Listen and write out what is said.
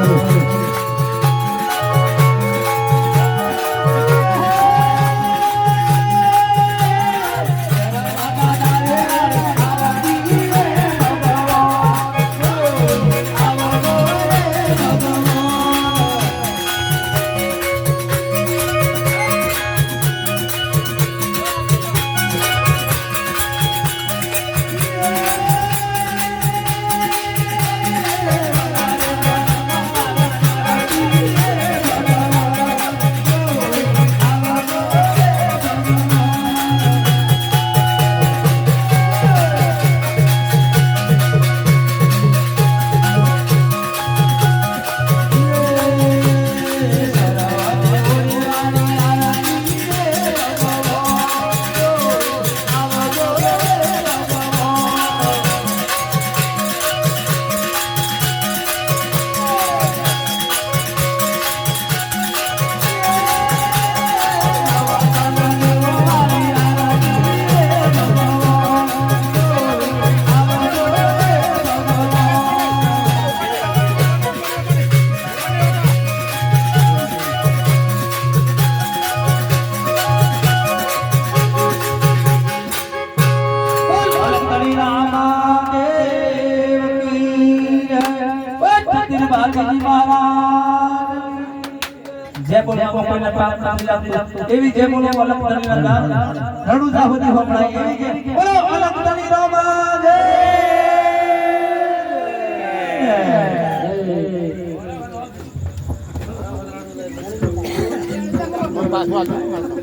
Oh. Balaji મહારાજ. જે બોલે કોઈને પાપ નથી લાગતું. એવી જે બોલે અલંકડી રામા રણુજા સુધી સંભળાય એવી જે બોલો અલંકડી રામા દેવ. પાછું